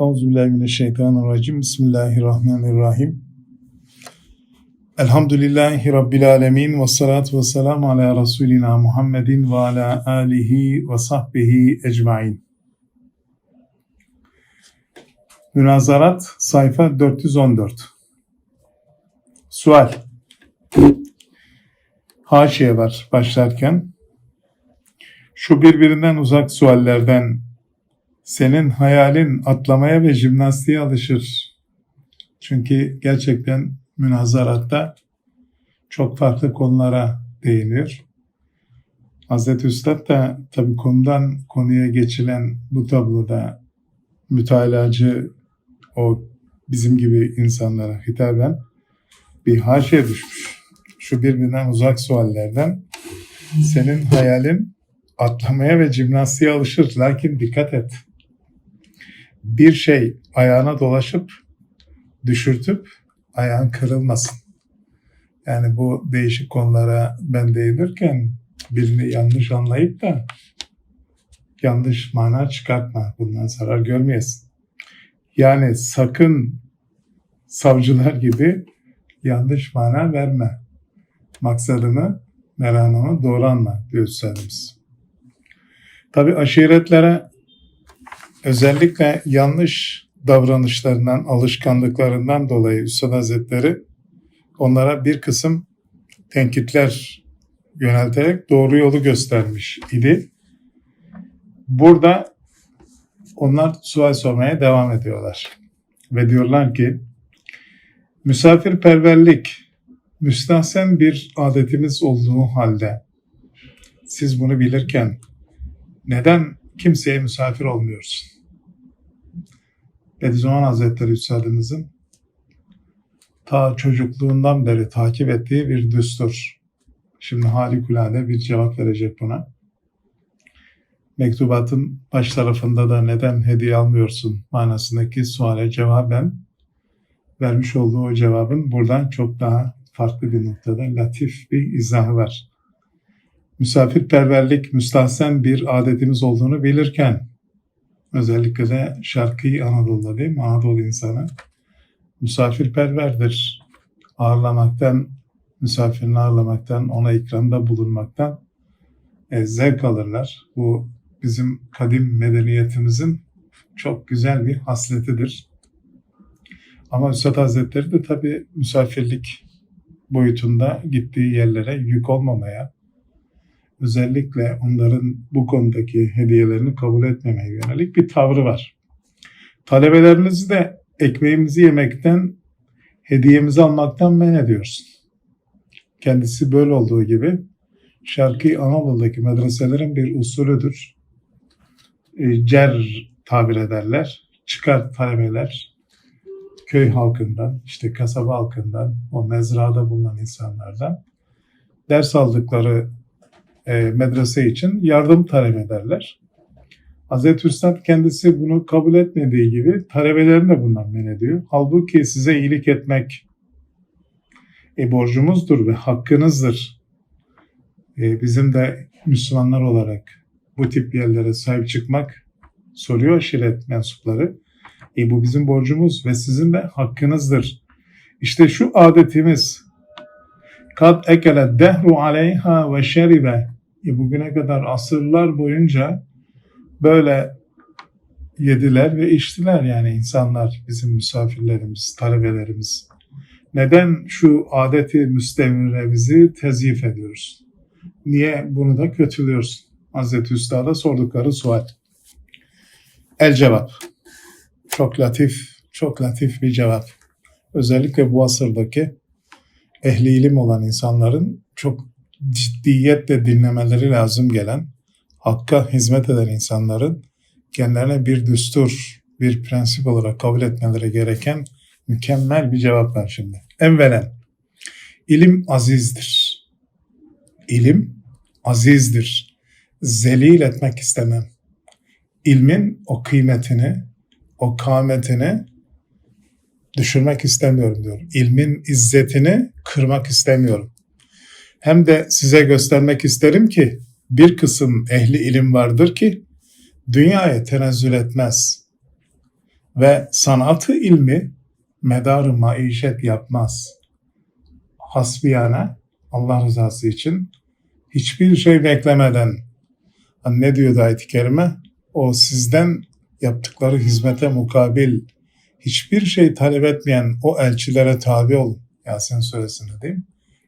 Euzubillahimineşşeytanirracim. Bismillahirrahmanirrahim. Elhamdülillahi Rabbil alemin ve salatu ve selamu ala Resulina Muhammedin ve ala alihi ve sahbihi ecmain. Münazarat sayfa 414. Sual. Haşiye var başlarken. Şu birbirinden uzak suallerden senin hayalin atlamaya ve jimnastiğe alışır. Çünkü gerçekten münazaratta çok farklı konulara değiniyor. Hazreti Üstad da tabi konudan konuya geçilen bu tabloda mütalacı o bizim gibi insanlara hitaben bir haşiye düşmüş. Şu birbirinden uzak suallerden senin hayalin atlamaya ve jimnastiğe alışır. Lakin dikkat et. Bir şey ayağına dolaşıp düşürtüp ayağın kırılmasın. Yani bu değişik konulara ben değinirken birini yanlış anlayıp da yanlış mana çıkartma. Bundan zarar görmeyesin. Yani sakın savcılar gibi yanlış mana verme. Maksadını, meranını doğru anla diyor. Tabi aşiretlere özellikle yanlış davranışlarından, alışkanlıklarından dolayı Üstad Hazretleri onlara bir kısım tenkitler yönelterek doğru yolu göstermiş idi. Burada onlar sual sormaya devam ediyorlar. Ve diyorlar ki misafirperverlik müstahsen bir adetimiz olduğu halde siz bunu bilirken neden kimseye misafir olmuyorsun? Bediüzzaman Hazretleri Üstadımızın ta çocukluğundan beri takip ettiği bir düstur. Şimdi harikulade bir cevap verecek buna. Mektubatın baş tarafında da neden hediye almıyorsun manasındaki suale cevaben vermiş olduğu o cevabın buradan çok daha farklı bir noktada latif bir izahı var. Misafirperverlik müstahsen bir adetimiz olduğunu bilirken özellikle de Şarkı Anadolu'da değil mi? Anadolu insanı misafirperverdir. Ağırlamaktan, misafirini ağırlamaktan, ona ikramda bulunmaktan e, zevk alırlar. Bu bizim kadim medeniyetimizin çok güzel bir hasletidir. Ama Üstad Hazretleri de tabi misafirlik boyutunda gittiği yerlere yük olmamaya, özellikle onların bu konudaki hediyelerini kabul etmemeye yönelik bir tavrı var. Talebelerinizi de ekmeğimizi yemekten, hediyemizi almaktan men ediyorsun. Kendisi böyle olduğu gibi Şarkı Anadolu'daki medreselerin bir usulüdür. E, cer tabir ederler. Çıkar talebeler köy halkından, işte kasaba halkından, o mezrada bulunan insanlardan ders aldıkları e, medrese için yardım talep ederler. Hazreti Üstad kendisi bunu kabul etmediği gibi talebelerini de bundan men ediyor. Halbuki size iyilik etmek e, borcumuzdur ve hakkınızdır. E, bizim de Müslümanlar olarak bu tip yerlere sahip çıkmak soruyor aşiret mensupları. E, bu bizim borcumuz ve sizin de hakkınızdır. İşte şu adetimiz kad ekele dehru aleyha ve şeribe e, bugüne kadar asırlar boyunca böyle yediler ve içtiler yani insanlar, bizim misafirlerimiz, talebelerimiz. Neden şu adeti müstemiremizi tezyif ediyoruz? Niye bunu da kötülüyorsun? Hazreti Üstad'a sordukları sual. El cevap. Çok latif, çok latif bir cevap. Özellikle bu asırdaki ehli ilim olan insanların çok ciddiyetle dinlemeleri lazım gelen, hakka hizmet eden insanların kendilerine bir düstur, bir prensip olarak kabul etmeleri gereken mükemmel bir cevap var şimdi. Envelen, ilim azizdir. İlim azizdir. Zelil etmek istemem. İlmin o kıymetini, o kâmetini düşürmek istemiyorum diyor. İlmin izzetini kırmak istemiyorum. Hem de size göstermek isterim ki bir kısım ehli ilim vardır ki dünyaya tenezzül etmez. ve sanatı ilmi medarı maişet yapmaz. Hasbiyane Allah rızası için hiçbir şey beklemeden hani ne diyor ayet-i kerime? O sizden yaptıkları hizmete mukabil hiçbir şey talep etmeyen o elçilere tabi olun. Yasin suresinde değil mi?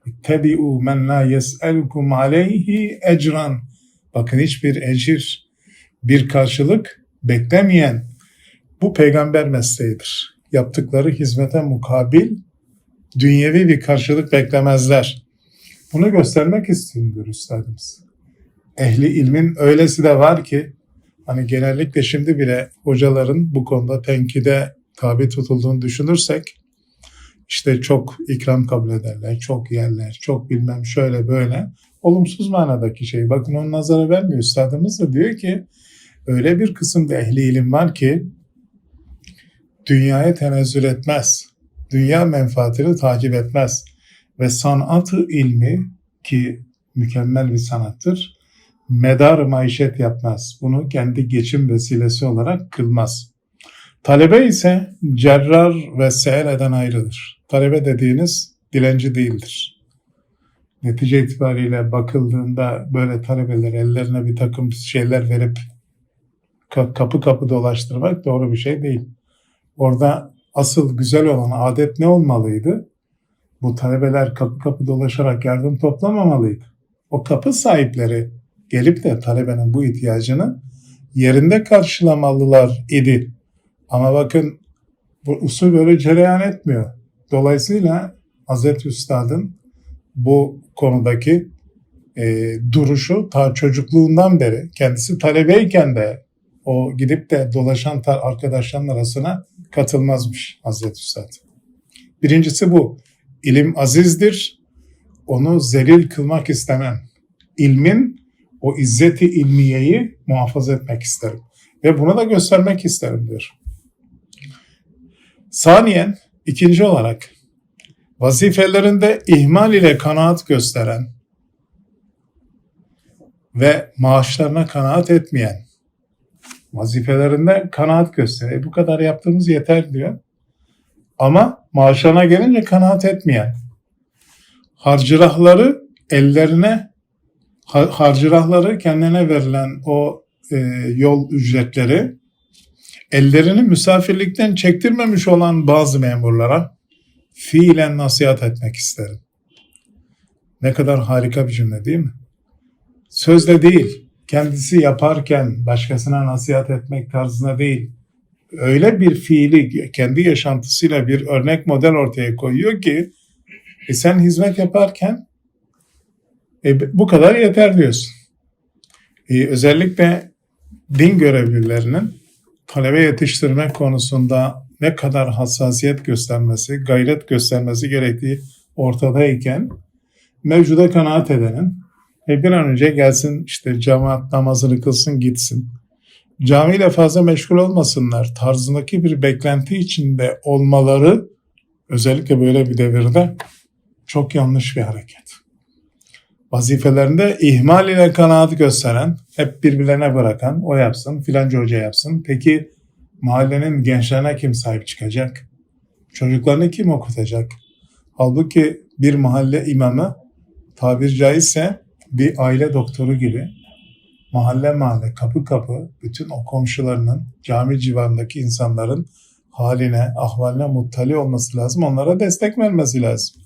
İttebi'u men la yes'elukum aleyhi ecran. Bakın hiçbir ecir, bir karşılık beklemeyen bu peygamber mesleğidir. Yaptıkları hizmete mukabil dünyevi bir karşılık beklemezler. Bunu göstermek istiyorum diyor üstadımız. Ehli ilmin öylesi de var ki hani genellikle şimdi bile hocaların bu konuda tenkide tabi tutulduğunu düşünürsek işte çok ikram kabul ederler, çok yerler, çok bilmem şöyle böyle. Olumsuz manadaki şey. Bakın onun nazara vermiyor. Üstadımız da diyor ki öyle bir kısımda ehli ilim var ki dünyaya tenezzül etmez. Dünya menfaatini takip etmez. Ve sanatı ilmi ki mükemmel bir sanattır. Medar maişet yapmaz. Bunu kendi geçim vesilesi olarak kılmaz. Talebe ise cerrar ve seyreden ayrıdır. Talebe dediğiniz dilenci değildir. Netice itibariyle bakıldığında böyle talebeler ellerine bir takım şeyler verip kapı kapı dolaştırmak doğru bir şey değil. Orada asıl güzel olan adet ne olmalıydı? Bu talebeler kapı kapı dolaşarak yardım toplamamalıydı. O kapı sahipleri gelip de talebenin bu ihtiyacını yerinde karşılamalılar idi. Ama bakın bu usul böyle cereyan etmiyor. Dolayısıyla Hazreti Üstad'ın bu konudaki e, duruşu ta çocukluğundan beri kendisi talebeyken de o gidip de dolaşan arkadaşların arasına katılmazmış Hazreti Üstad. Birincisi bu. İlim azizdir. Onu zelil kılmak istemem. İlmin o izzeti ilmiyeyi muhafaza etmek isterim. Ve bunu da göstermek isterim diyor. Saniyen, ikinci olarak vazifelerinde ihmal ile kanaat gösteren ve maaşlarına kanaat etmeyen vazifelerinde kanaat gösteriyor. Bu kadar yaptığımız yeter diyor. Ama maaşlarına gelince kanaat etmeyen harcırahları ellerine harcırahları kendine verilen o e, yol ücretleri ellerini misafirlikten çektirmemiş olan bazı memurlara fiilen nasihat etmek isterim. Ne kadar harika bir cümle değil mi? Sözde değil, kendisi yaparken başkasına nasihat etmek tarzına değil, öyle bir fiili kendi yaşantısıyla bir örnek model ortaya koyuyor ki e sen hizmet yaparken e, bu kadar yeter diyorsun. E, özellikle din görevlilerinin talebe yetiştirme konusunda ne kadar hassasiyet göstermesi, gayret göstermesi gerektiği ortadayken mevcuda kanaat edenin e bir an önce gelsin işte cemaat namazını kılsın gitsin. Camiyle fazla meşgul olmasınlar tarzındaki bir beklenti içinde olmaları özellikle böyle bir devirde çok yanlış bir hareket. Vazifelerinde ihmal ile kanaat gösteren, hep birbirlerine bırakan, o yapsın, filanca hoca yapsın. Peki mahallenin gençlerine kim sahip çıkacak? Çocuklarını kim okutacak? Halbuki bir mahalle imamı tabir caizse bir aile doktoru gibi mahalle mahalle kapı kapı bütün o komşularının cami civarındaki insanların haline, ahvaline muttali olması lazım. Onlara destek vermesi lazım.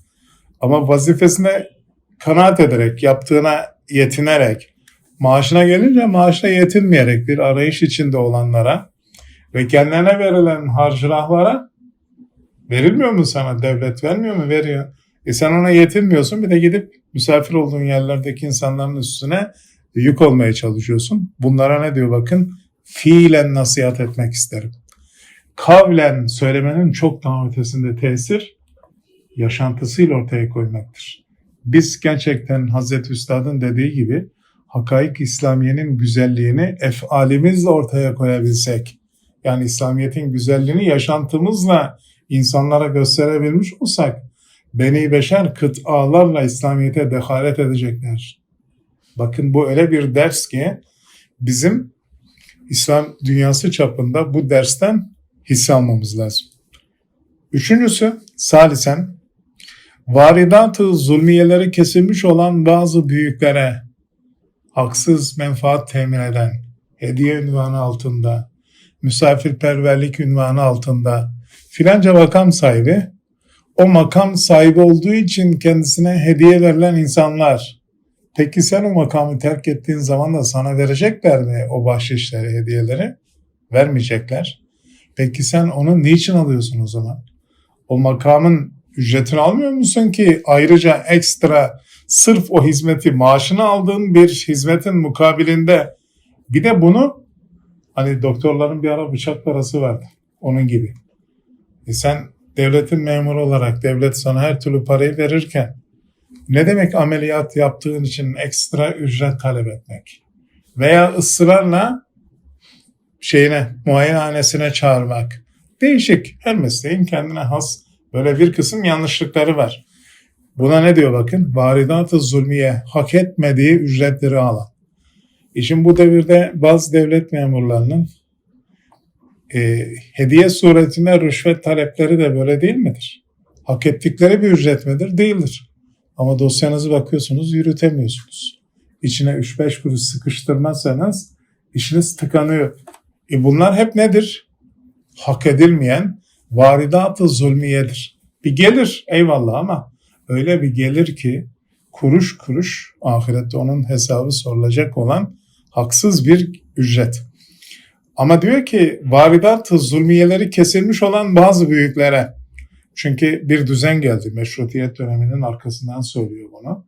Ama vazifesine kanaat ederek, yaptığına yetinerek, maaşına gelince maaşla yetinmeyerek bir arayış içinde olanlara ve kendilerine verilen harcırahlara verilmiyor mu sana? Devlet vermiyor mu? Veriyor. E sen ona yetinmiyorsun bir de gidip misafir olduğun yerlerdeki insanların üstüne yük olmaya çalışıyorsun. Bunlara ne diyor bakın? Fiilen nasihat etmek isterim. Kavlen söylemenin çok daha ötesinde tesir yaşantısıyla ortaya koymaktır. Biz gerçekten Hazreti Üstad'ın dediği gibi hakaik İslamiye'nin güzelliğini efalimizle ortaya koyabilsek, yani İslamiyet'in güzelliğini yaşantımızla insanlara gösterebilmiş olsak, Beni Beşer kıtalarla İslamiyet'e dehalet edecekler. Bakın bu öyle bir ders ki bizim İslam dünyası çapında bu dersten hisse almamız lazım. Üçüncüsü salisen varidat-ı zulmiyeleri kesilmiş olan bazı büyüklere haksız menfaat temin eden hediye ünvanı altında, misafirperverlik ünvanı altında filanca makam sahibi o makam sahibi olduğu için kendisine hediye verilen insanlar peki sen o makamı terk ettiğin zaman da sana verecekler mi o bahşişleri, hediyeleri? Vermeyecekler. Peki sen onu niçin alıyorsun o zaman? O makamın ücretini almıyor musun ki ayrıca ekstra sırf o hizmeti maaşını aldığın bir hizmetin mukabilinde bir de bunu hani doktorların bir ara bıçak parası vardı. Onun gibi. E sen devletin memuru olarak devlet sana her türlü parayı verirken ne demek ameliyat yaptığın için ekstra ücret talep etmek? Veya ısrarla şeyine, muayenehanesine çağırmak. Değişik. Her mesleğin kendine has böyle bir kısım yanlışlıkları var. Buna ne diyor bakın? Varidat-ı zulmiye hak etmediği ücretleri alan. İşin bu devirde bazı devlet memurlarının e, hediye suretine rüşvet talepleri de böyle değil midir? Hak ettikleri bir ücret midir? Değildir. Ama dosyanızı bakıyorsunuz yürütemiyorsunuz. İçine 3-5 kuruş sıkıştırmazsanız işiniz tıkanıyor. E bunlar hep nedir? Hak edilmeyen varidat-ı zulmiyedir. Bir gelir eyvallah ama öyle bir gelir ki kuruş kuruş ahirette onun hesabı sorulacak olan haksız bir ücret. Ama diyor ki varidat-ı zulmiyeleri kesilmiş olan bazı büyüklere çünkü bir düzen geldi meşrutiyet döneminin arkasından söylüyor bunu.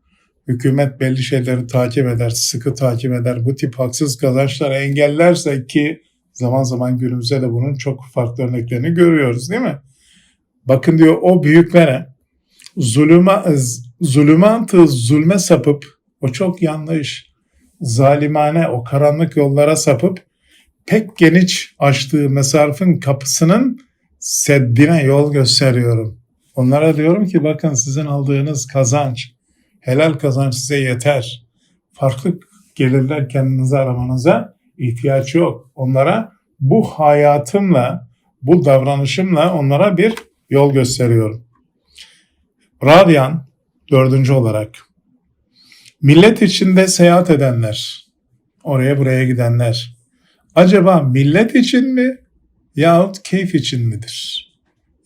Hükümet belli şeyleri takip eder, sıkı takip eder. Bu tip haksız kazançları engellerse ki zaman zaman günümüzde de bunun çok farklı örneklerini görüyoruz değil mi? Bakın diyor o büyüklere zulüma, zulümantı zulme sapıp o çok yanlış zalimane o karanlık yollara sapıp pek geniş açtığı mesarfın kapısının seddine yol gösteriyorum. Onlara diyorum ki bakın sizin aldığınız kazanç, helal kazanç size yeter. Farklı gelirler kendinize aramanıza ihtiyaç yok. Onlara bu hayatımla, bu davranışımla onlara bir yol gösteriyorum. Radyan dördüncü olarak millet içinde seyahat edenler, oraya buraya gidenler acaba millet için mi yahut keyif için midir?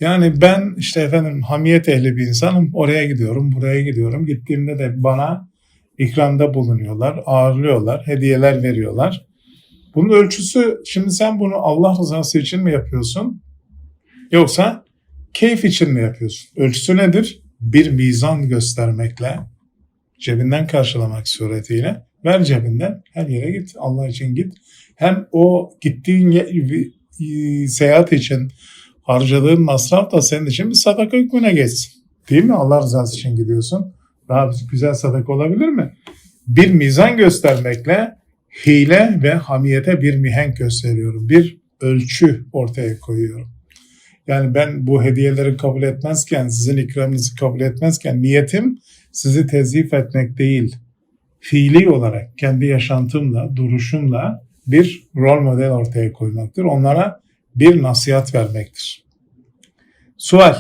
Yani ben işte efendim hamiyet ehli bir insanım. Oraya gidiyorum, buraya gidiyorum. Gittiğimde de bana ikramda bulunuyorlar, ağırlıyorlar, hediyeler veriyorlar. Bunun ölçüsü şimdi sen bunu Allah rızası için mi yapıyorsun? Yoksa keyif için mi yapıyorsun? Ölçüsü nedir? Bir mizan göstermekle, cebinden karşılamak suretiyle ver cebinden her yere git. Allah için git. Hem o gittiğin seyahat için harcadığın masraf da senin için bir sadaka hükmüne geçsin. Değil mi? Allah rızası için gidiyorsun. Daha güzel sadaka olabilir mi? Bir mizan göstermekle hile ve hamiyete bir mihenk gösteriyorum. Bir ölçü ortaya koyuyorum. Yani ben bu hediyeleri kabul etmezken, sizin ikramınızı kabul etmezken niyetim sizi tezif etmek değil. Fiili olarak kendi yaşantımla, duruşumla bir rol model ortaya koymaktır. Onlara bir nasihat vermektir. Sual.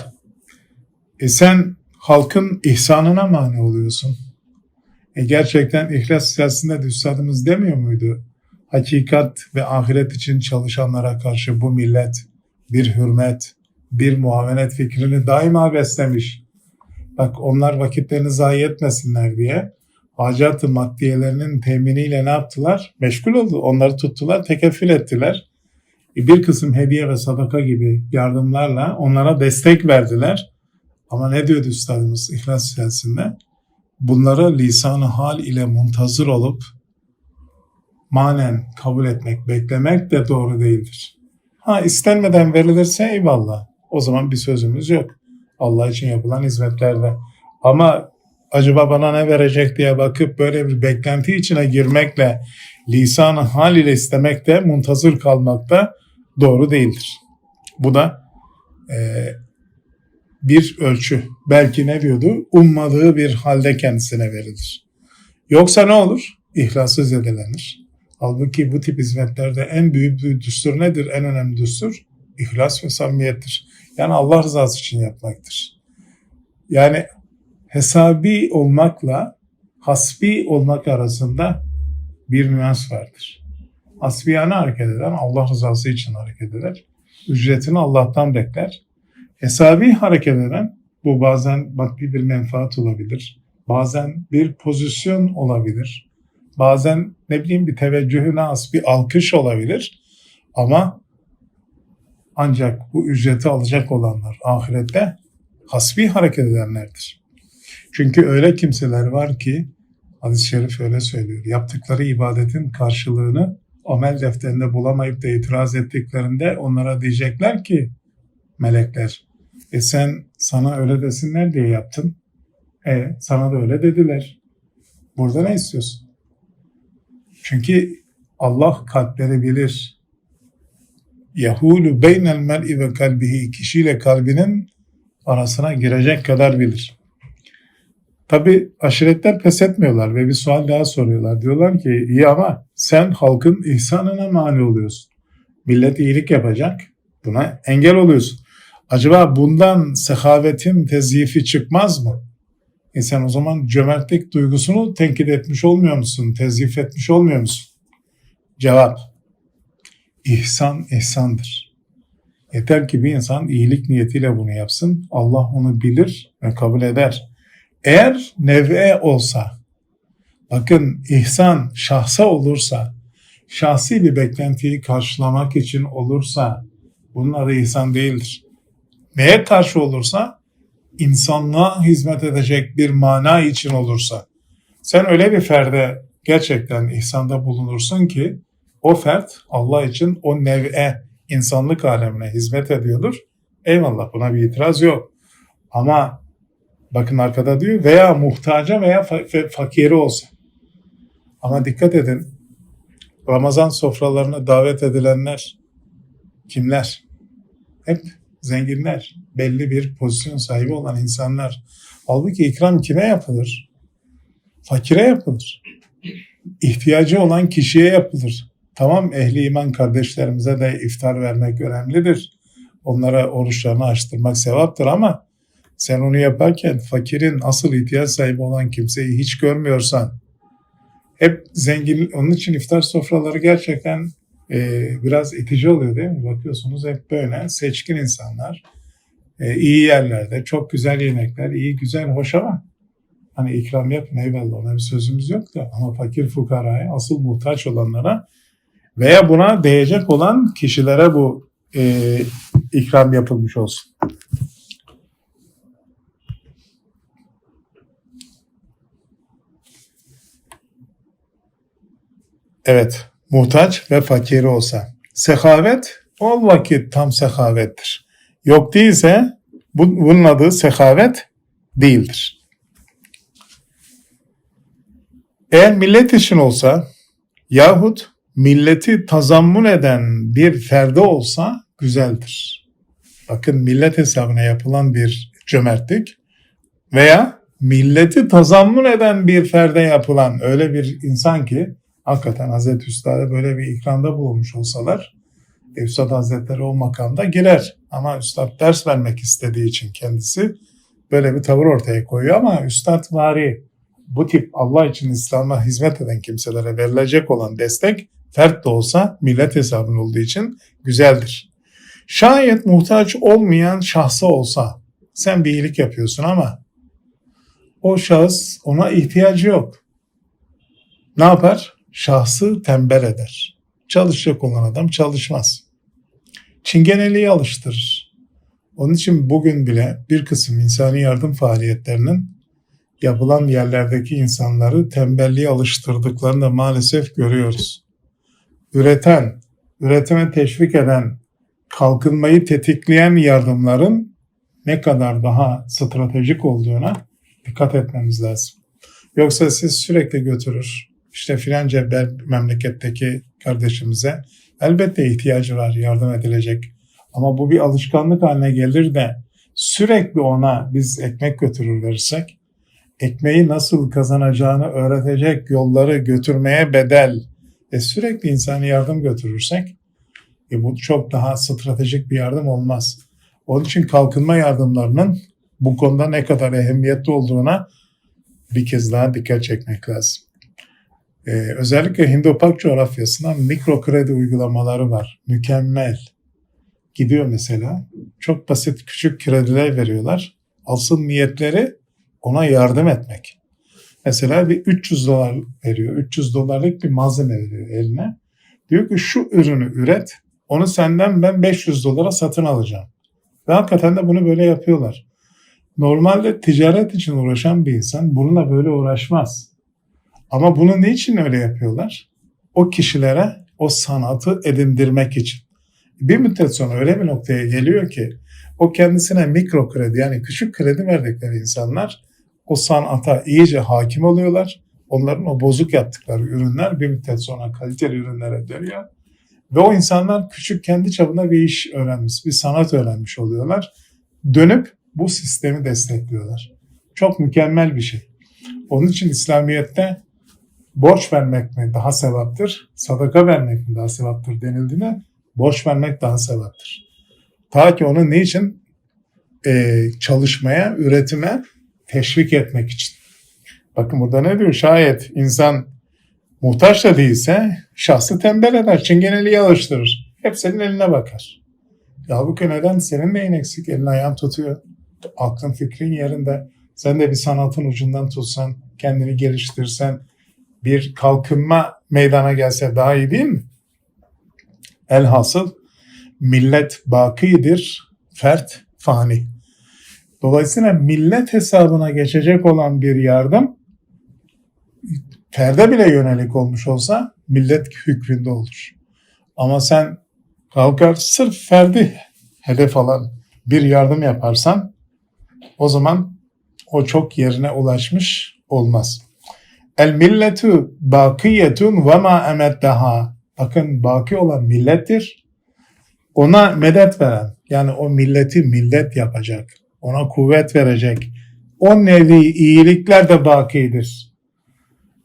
E sen halkın ihsanına mani oluyorsun. E gerçekten ihlas içerisinde de üstadımız demiyor muydu? Hakikat ve ahiret için çalışanlara karşı bu millet bir hürmet, bir muavenet fikrini daima beslemiş. Bak onlar vakitlerini zayi etmesinler diye hacat maddiyelerinin teminiyle ne yaptılar? Meşgul oldu. Onları tuttular, tekeffül ettiler. E, bir kısım hediye ve sadaka gibi yardımlarla onlara destek verdiler. Ama ne diyordu üstadımız İhlas içerisinde? Bunları lisanı hal ile muntazır olup manen kabul etmek, beklemek de doğru değildir. Ha istenmeden verilirse eyvallah. O zaman bir sözümüz yok. Allah için yapılan hizmetlerde. Ama acaba bana ne verecek diye bakıp böyle bir beklenti içine girmekle lisanı hal ile istemek de muntazır kalmak da doğru değildir. Bu da e, bir ölçü. Belki ne diyordu? Ummadığı bir halde kendisine verilir. Yoksa ne olur? İhlası zedelenir. Halbuki bu tip hizmetlerde en büyük düstur nedir? En önemli düstur ihlas ve samimiyettir. Yani Allah rızası için yapmaktır. Yani hesabi olmakla hasbi olmak arasında bir nüans vardır. Hasbiyane hareket eden Allah rızası için hareket eder. Ücretini Allah'tan bekler. Hesabi hareket eden bu bazen maddi bir menfaat olabilir. Bazen bir pozisyon olabilir. Bazen ne bileyim bir teveccühüne has bir alkış olabilir. Ama ancak bu ücreti alacak olanlar ahirette hasbi hareket edenlerdir. Çünkü öyle kimseler var ki hadis-i şerif öyle söylüyor. Yaptıkları ibadetin karşılığını amel defterinde bulamayıp da itiraz ettiklerinde onlara diyecekler ki melekler e sen sana öyle desinler diye yaptın. E sana da öyle dediler. Burada ne istiyorsun? Çünkü Allah kalpleri bilir. Yahulu beynel mer'i ve kalbihi kişiyle kalbinin arasına girecek kadar bilir. Tabi aşiretler pes etmiyorlar ve bir sual daha soruyorlar. Diyorlar ki iyi ama sen halkın ihsanına mani oluyorsun. Millet iyilik yapacak. Buna engel oluyorsun. Acaba bundan sehavetin tezyifi çıkmaz mı? E sen o zaman cömertlik duygusunu tenkit etmiş olmuyor musun? Tezyif etmiş olmuyor musun? Cevap. İhsan ihsandır. Yeter ki bir insan iyilik niyetiyle bunu yapsın. Allah onu bilir ve kabul eder. Eğer nev'e olsa, bakın ihsan şahsa olursa, şahsi bir beklentiyi karşılamak için olursa bunun adı ihsan değildir. Neye karşı olursa insanlığa hizmet edecek bir mana için olursa sen öyle bir ferde gerçekten ihsanda bulunursun ki o fert Allah için o nev'e insanlık alemine hizmet ediyordur. Eyvallah buna bir itiraz yok. Ama bakın arkada diyor veya muhtaca veya fa- fakiri olsa. Ama dikkat edin Ramazan sofralarına davet edilenler kimler? Hep zenginler, belli bir pozisyon sahibi olan insanlar. Halbuki ikram kime yapılır? Fakire yapılır. İhtiyacı olan kişiye yapılır. Tamam ehli iman kardeşlerimize de iftar vermek önemlidir. Onlara oruçlarını açtırmak sevaptır ama sen onu yaparken fakirin asıl ihtiyaç sahibi olan kimseyi hiç görmüyorsan hep zengin onun için iftar sofraları gerçekten e, biraz itici oluyor değil mi? Bakıyorsunuz hep böyle seçkin insanlar, e, iyi yerlerde, çok güzel yemekler, iyi güzel, hoş ama hani ikram yapın eyvallah ona bir sözümüz yok da ama fakir fukaraya, asıl muhtaç olanlara veya buna değecek olan kişilere bu e, ikram yapılmış olsun. Evet, muhtaç ve fakiri olsa. Sehavet o vakit tam sehavettir. Yok değilse bu, bunun adı sehavet değildir. Eğer millet için olsa yahut milleti tazammun eden bir ferde olsa güzeldir. Bakın millet hesabına yapılan bir cömertlik veya milleti tazammun eden bir ferde yapılan öyle bir insan ki hakikaten Hazreti Üstad'a böyle bir ikramda bulunmuş olsalar e, Üstad Hazretleri o makamda girer. Ama Üstad ders vermek istediği için kendisi böyle bir tavır ortaya koyuyor ama Üstad vari bu tip Allah için İslam'a hizmet eden kimselere verilecek olan destek fert de olsa millet hesabın olduğu için güzeldir. Şayet muhtaç olmayan şahsa olsa sen bir iyilik yapıyorsun ama o şahıs ona ihtiyacı yok. Ne yapar? Şahsı tembel eder. Çalışacak olan adam çalışmaz. Çingeneliği alıştırır. Onun için bugün bile bir kısım insani yardım faaliyetlerinin yapılan yerlerdeki insanları tembelliğe alıştırdıklarını da maalesef görüyoruz. Üreten, üretime teşvik eden, kalkınmayı tetikleyen yardımların ne kadar daha stratejik olduğuna dikkat etmemiz lazım. Yoksa siz sürekli götürür, işte filanca memleketteki kardeşimize elbette ihtiyacı var, yardım edilecek. Ama bu bir alışkanlık haline gelir de sürekli ona biz ekmek götürür verirsek, ekmeği nasıl kazanacağını öğretecek yolları götürmeye bedel ve sürekli insani yardım götürürsek, E bu çok daha stratejik bir yardım olmaz. Onun için kalkınma yardımlarının bu konuda ne kadar ehemmiyetli olduğuna bir kez daha dikkat çekmek lazım. Ee, özellikle Hindopak coğrafyasında mikro kredi uygulamaları var. Mükemmel. Gidiyor mesela. Çok basit küçük krediler veriyorlar. Asıl niyetleri ona yardım etmek. Mesela bir 300 dolar veriyor. 300 dolarlık bir malzeme veriyor eline. Diyor ki şu ürünü üret. Onu senden ben 500 dolara satın alacağım. Ve hakikaten de bunu böyle yapıyorlar. Normalde ticaret için uğraşan bir insan bununla böyle uğraşmaz. Ama bunu niçin öyle yapıyorlar? O kişilere o sanatı edindirmek için. Bir müddet sonra öyle bir noktaya geliyor ki o kendisine mikro kredi yani küçük kredi verdikleri insanlar o sanata iyice hakim oluyorlar. Onların o bozuk yaptıkları ürünler bir müddet sonra kaliteli ürünlere dönüyor. Ve o insanlar küçük kendi çapında bir iş öğrenmiş, bir sanat öğrenmiş oluyorlar. Dönüp bu sistemi destekliyorlar. Çok mükemmel bir şey. Onun için İslamiyet'te borç vermek mi daha sevaptır, sadaka vermek mi daha sevaptır denildiğinde borç vermek daha sevaptır. Ta ki onu ne için? Ee, çalışmaya, üretime teşvik etmek için. Bakın burada ne diyor? Şayet insan muhtaç da değilse şahsı tembel eder, çingeneliği alıştırır. Hep senin eline bakar. Ya bu neden? Senin neyin eksik? Elin ayağın tutuyor. Aklın fikrin yerinde. Sen de bir sanatın ucundan tutsan, kendini geliştirsen, bir kalkınma meydana gelse daha iyi değil mi? Elhasıl millet bakidir, fert fani. Dolayısıyla millet hesabına geçecek olan bir yardım ferde bile yönelik olmuş olsa millet hükmünde olur. Ama sen kalkar sırf ferdi hedef alan bir yardım yaparsan o zaman o çok yerine ulaşmış olmaz. El milletu bakiyetun ve ma emeddeha. Bakın baki olan millettir. Ona medet veren yani o milleti millet yapacak. Ona kuvvet verecek. O nevi iyilikler de bakidir.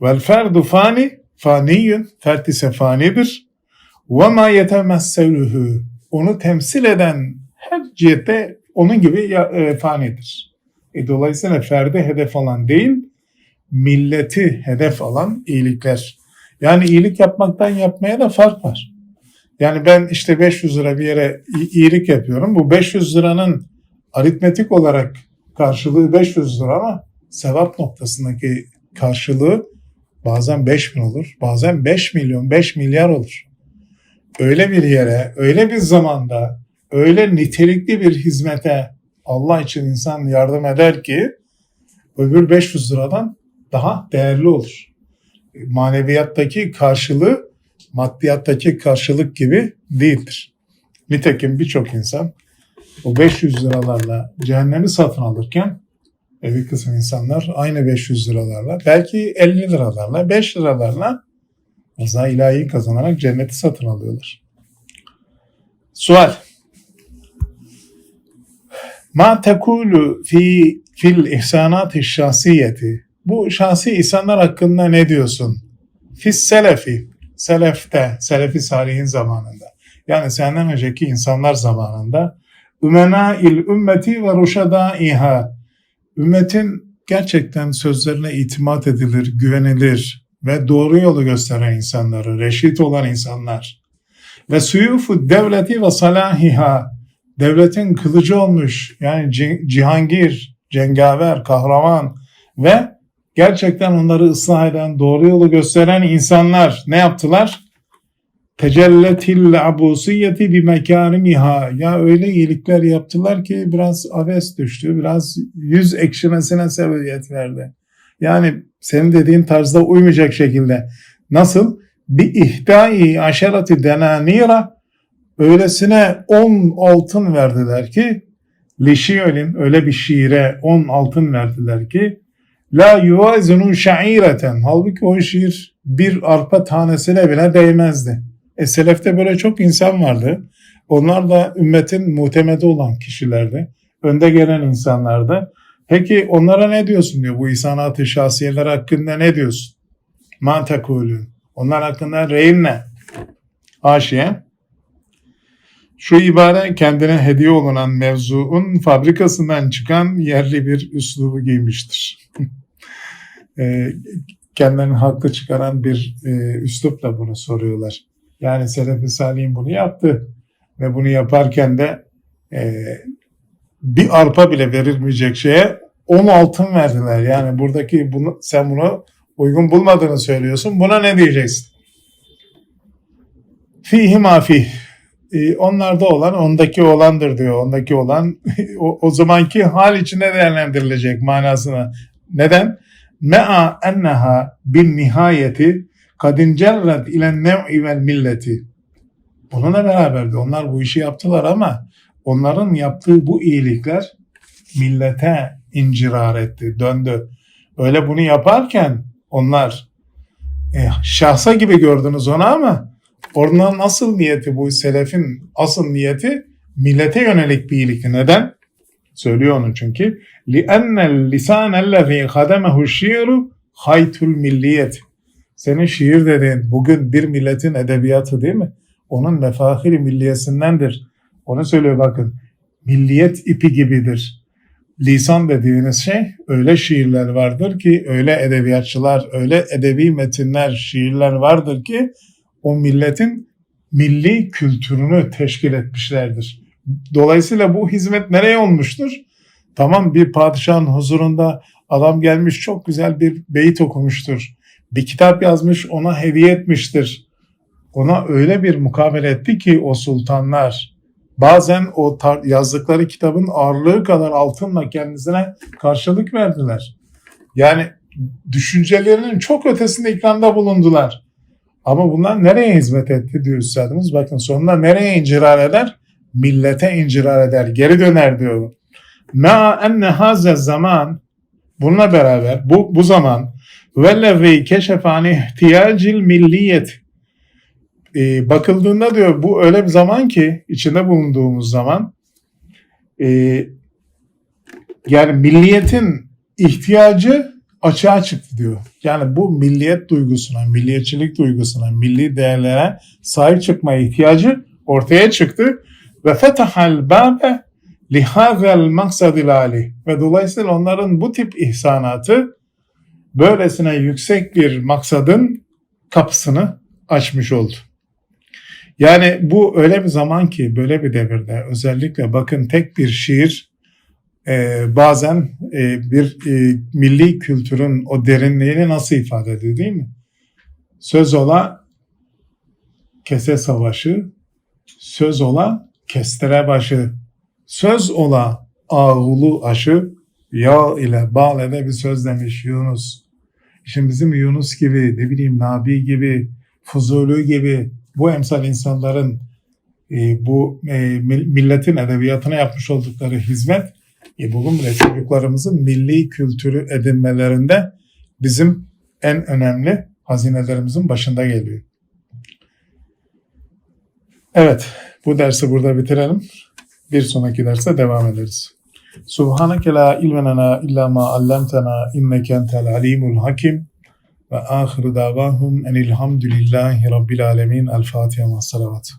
Vel ferdu fani faniyyün. Fert ise fanidir. Ve ma yetemessevlühü. Onu temsil eden her cihette onun gibi e, fanidir. E, dolayısıyla ferdi hedef alan değil, milleti hedef alan iyilikler. Yani iyilik yapmaktan yapmaya da fark var. Yani ben işte 500 lira bir yere iyilik yapıyorum. Bu 500 liranın aritmetik olarak karşılığı 500 lira ama sevap noktasındaki karşılığı bazen 5 bin olur, bazen 5 milyon, 5 milyar olur. Öyle bir yere, öyle bir zamanda, öyle nitelikli bir hizmete Allah için insan yardım eder ki öbür 500 liradan daha değerli olur. Maneviyattaki karşılığı maddiyattaki karşılık gibi değildir. Nitekim birçok insan o 500 liralarla cehennemi satın alırken ve bir kısım insanlar aynı 500 liralarla belki 50 liralarla 5 liralarla rıza ilahi kazanarak cenneti satın alıyorlar. Sual. Ma tekulu fi fil ihsanati şahsiyeti. Bu şahsi insanlar hakkında ne diyorsun? Fis selefi. Selefte, selefi salihin zamanında. Yani senden önceki insanlar zamanında ümena il ümmeti ve ruşadaiha. Ümmetin gerçekten sözlerine itimat edilir, güvenilir ve doğru yolu gösteren insanları, reşit olan insanlar. Ve suyufu devleti ve salahiha. Devletin kılıcı olmuş yani cihangir, cengaver, kahraman ve gerçekten onları ıslah eden, doğru yolu gösteren insanlar ne yaptılar? Tecelletil abusiyeti bi mekarimiha. Ya öyle iyilikler yaptılar ki biraz aves düştü, biraz yüz ekşimesine sebebiyet verdi. Yani senin dediğin tarzda uymayacak şekilde. Nasıl? Bir ihdai aşerati denanira öylesine on altın verdiler ki Lişiyolin öyle bir şiire on altın verdiler ki La yuvazinu şaireten. Halbuki o şiir bir arpa tanesine bile değmezdi. E selefte böyle çok insan vardı. Onlar da ümmetin muhtemedi olan kişilerdi. Önde gelen insanlardı. Peki onlara ne diyorsun diyor bu insanat-ı şahsiyeler hakkında ne diyorsun? Mantekulü. Onlar hakkında reyin ne? Haşiye. Şu ibare kendine hediye olunan mevzuun fabrikasından çıkan yerli bir üslubu giymiştir. e, kendilerini haklı çıkaran bir e, üslupla bunu soruyorlar. Yani Selefi Salih'in bunu yaptı ve bunu yaparken de e, bir arpa bile verilmeyecek şeye 10 altın verdiler. Yani buradaki bunu, sen bunu uygun bulmadığını söylüyorsun. Buna ne diyeceksin? Fihi ma fih. E, onlarda olan ondaki olandır diyor. Ondaki olan o, o zamanki hal içinde değerlendirilecek manasına. Neden? Me'a enneha bin nihayeti kadin cerret ile nev'i vel milleti. Bununla beraberdi. Onlar bu işi yaptılar ama onların yaptığı bu iyilikler millete incirar etti, döndü. Öyle bunu yaparken onlar e, şahsa gibi gördünüz onu ama onların asıl niyeti bu selefin asıl niyeti millete yönelik bir iyilikti. Neden? Söylüyor onu çünkü. لِأَنَّ الْلِسَانَ الَّذ۪ي خَدَمَهُ الشِّيرُ haytul milliyet. Senin şiir dediğin bugün bir milletin edebiyatı değil mi? Onun mefahiri milliyesindendir. Onu söylüyor bakın. Milliyet ipi gibidir. Lisan dediğiniz şey öyle şiirler vardır ki, öyle edebiyatçılar, öyle edebi metinler, şiirler vardır ki o milletin milli kültürünü teşkil etmişlerdir. Dolayısıyla bu hizmet nereye olmuştur? Tamam bir padişahın huzurunda adam gelmiş çok güzel bir beyit okumuştur. Bir kitap yazmış ona hediye etmiştir. Ona öyle bir mukabele etti ki o sultanlar bazen o yazdıkları kitabın ağırlığı kadar altınla kendisine karşılık verdiler. Yani düşüncelerinin çok ötesinde ikramda bulundular. Ama bunlar nereye hizmet etti diyor üstadımız. Bakın sonunda nereye incirar eder? Millete incirar eder. Geri döner diyor. Ma enne haze zaman bununla beraber bu, bu zaman vellevi keşefani ihtiyacil milliyet e, bakıldığında diyor bu öyle bir zaman ki içinde bulunduğumuz zaman e, yani milliyetin ihtiyacı açığa çıktı diyor. Yani bu milliyet duygusuna, milliyetçilik duygusuna, milli değerlere sahip çıkma ihtiyacı ortaya çıktı ve fetahal babe lihazel maksadil ali ve dolayısıyla onların bu tip ihsanatı böylesine yüksek bir maksadın kapısını açmış oldu. Yani bu öyle bir zaman ki böyle bir devirde özellikle bakın tek bir şiir e, bazen e, bir e, milli kültürün o derinliğini nasıl ifade ediyor değil mi? Söz ola kese savaşı, söz ola kestere başı, söz ola ağulu aşı, yağ ile bal ede bir söz demiş Yunus. Şimdi bizim Yunus gibi, ne bileyim Nabi gibi, Fuzuli gibi bu emsal insanların e, bu e, milletin edebiyatına yapmış oldukları hizmet e, bugün bile çocuklarımızın milli kültürü edinmelerinde bizim en önemli hazinelerimizin başında geliyor. Evet, bu dersi burada bitirelim. Bir sonraki derse devam ederiz. Subhaneke la ilmenena illa ma allamtena inneke entel alimul hakim ve ahiru davahum enilhamdülillahi rabbil alemin. El Fatiha ma salavat.